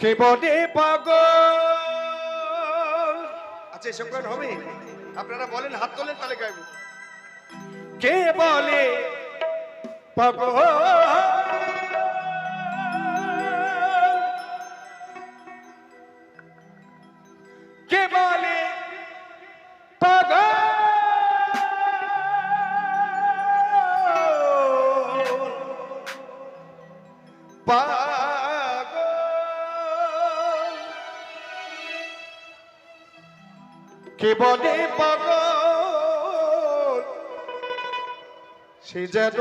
কে বলে পাগল। আচ্ছা এসব গান হবে? আপনারা বলেন হাত তোলেন তাহলে গাইব। কে বলে পাগল? কে বলে পাগল? সে যেন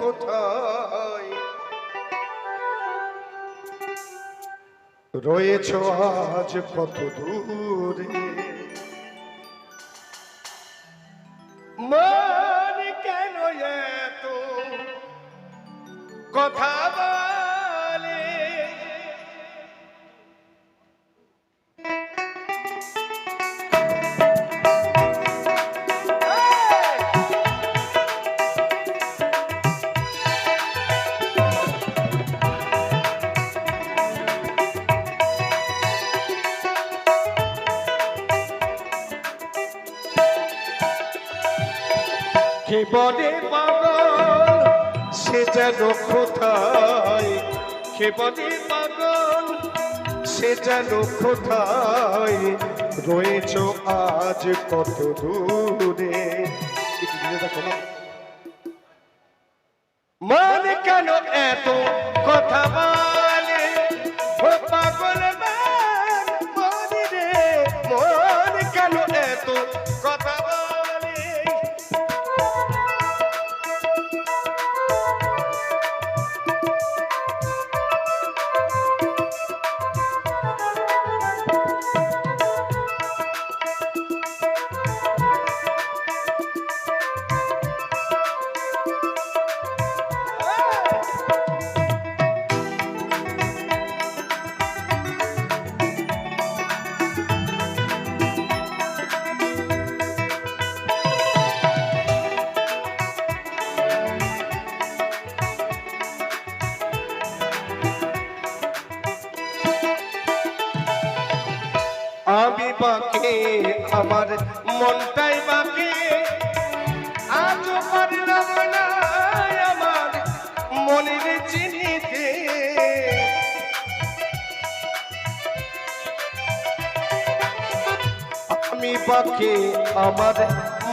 কোথায়? রয়েছ আজ কত দূরে? মন কেন এত? কথা বলে পাগল, সে যেন কোথায়? বলে পাগল, সে যেন কোথায়? রয়েছ আজ কত দূরে। মন কেন এত কথা বলে? আমি বাকে, আমার মনটাই বাকে। আজও পারলাম না আমার মনের চিনিতে। আমি বাকে, আমার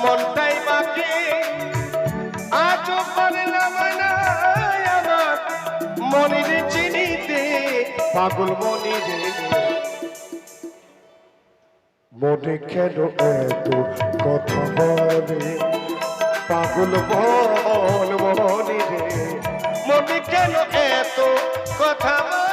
মনটাই বাকে। আজও পারলাম না আমার মনের চিনিতে। পাগল মনিরে মনে কেন এত কথা বলে। পাগল বল মনে কেন এত কথা বলে?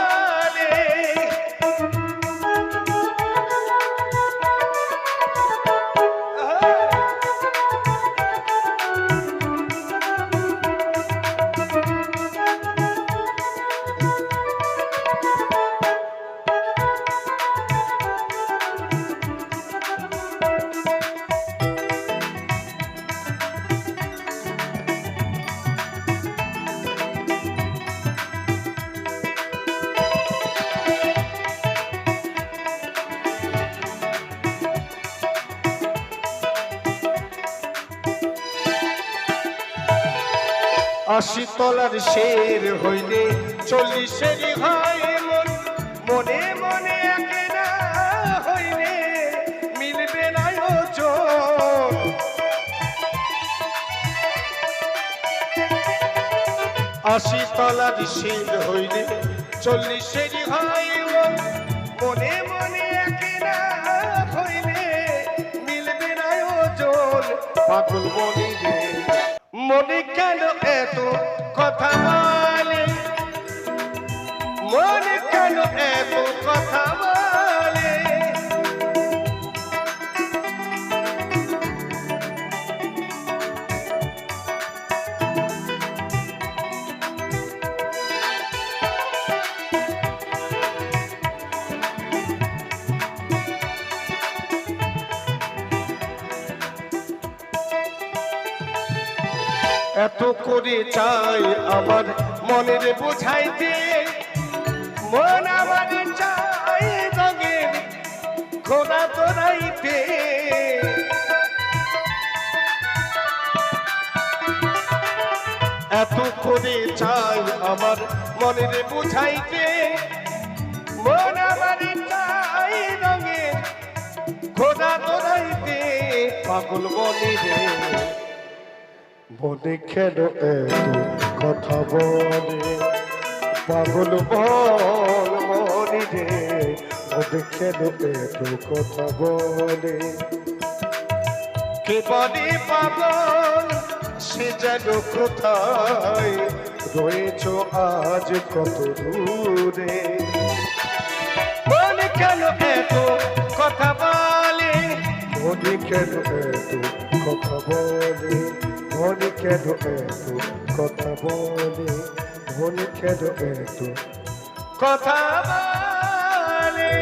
আশি তলার শের হইলে চল্লিশেরই হয় মন মনে মনে আশি তলার শের হইলে চল্লিশেরই হয় মন মনে হইলে মিলবে না ওজন পাগল মনে মনে কেন এত কথা বলে? মনে কেন এত কথা এত করে চাই আমার মনের বোঝাইতে। মন আমার চাই রঙের ঘোড়া তোরাইতে এত করে চাই আমার মনের বোঝাইতে। মন আমার চাই রঙের ঘোড়া তোরাইতে পাগল বলি রে। মনে কেন এত কথা বলে, পাগল বল মনে রে মনে কেন এত কথা বলে। কে বলে পাগল, সে যেন কোথায়? রয়েছ আজ কত দূরে। মনে কেন এত কথা বলে মনে কেন এত কথা বলে। ধনী কেন এত কথা বলে ধনী কেন এত কথা বলে।